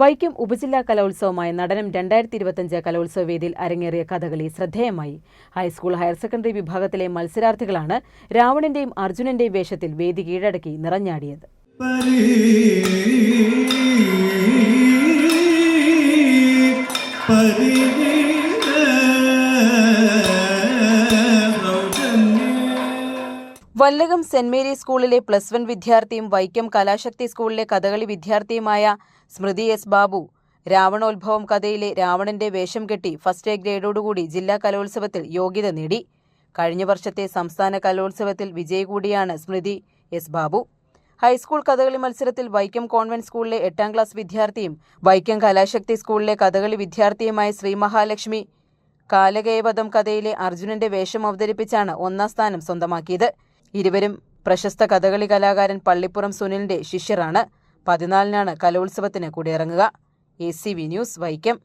വൈക്കം ഉപജില്ലാ കലോത്സവമായ നടനം രണ്ടായിരത്തി ഇരുപത്തഞ്ച് കലോത്സവ വേദിയിൽ അരങ്ങേറിയ കഥകളി ശ്രദ്ധേയമായി. ഹൈസ്കൂൾ ഹയർ സെക്കൻഡറി വിഭാഗത്തിലെ മത്സരാർത്ഥികളാണ് രാവണന്റെയും അർജുനന്റെയും വേഷത്തിൽ വേദി കീഴടക്കി നിറഞ്ഞാടിയത്. വല്ലകം സെന്റ് മേരി സ്കൂളിലെ പ്ലസ് വൺ വിദ്യാർത്ഥിയും വൈക്കം കലാശക്തി സ്കൂളിലെ കഥകളി വിദ്യാർത്ഥിയുമായ സ്മൃതി എസ് ബാബു രാവണോത്ഭവം കഥയിലെ രാവണന്റെ വേഷം കെട്ടി ഫസ്റ്റ് എ ഗ്രേഡോടുകൂടി ജില്ലാ കലോത്സവത്തിൽ യോഗ്യത നേടി. കഴിഞ്ഞ വർഷത്തെ സംസ്ഥാന കലോത്സവത്തിൽ വിജയി കൂടിയാണ് Smrithi S Babu. High school Kathakali മത്സരത്തിൽ വൈക്കം കോൺവെന്റ് സ്കൂളിലെ എട്ടാം ക്ലാസ് വിദ്യാർത്ഥിയും വൈക്കം കലാശക്തി സ്കൂളിലെ കഥകളി വിദ്യാർത്ഥിയുമായ ശ്രീ മഹാലക്ഷ്മി കാലകേവതം കഥയിലെ അർജുനന്റെ വേഷം അവതരിപ്പിച്ചാണ് ഒന്നാം സ്ഥാനം സ്വന്തമാക്കിയത്. ഇരുവരും പ്രശസ്ത കഥകളി കലാകാരൻ പള്ളിപ്പുറം സുനിലിന്റെ ശിഷ്യരാണ്. പതിനാലിനാണ് കലോത്സവത്തിന് കൂടിയിറങ്ങുക. A C V news Vaikom.